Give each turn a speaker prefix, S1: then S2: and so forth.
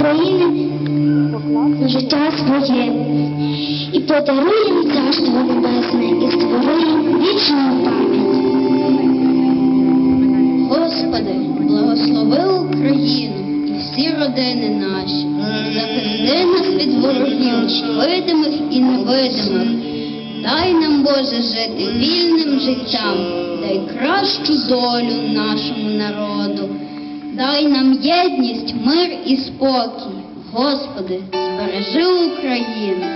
S1: України життя своє і подаруй їм царство небесне, і створи їм вічну пам'ять.
S2: Господи, благослови Україну і всі родини наші. Захисти нас від ворогів, видимих і невидимих. Дай нам, Боже, жити вільним життям, дай кращу долю нашому народу. Дай нам єдність, мир і спокій. Господи, збережи Україну.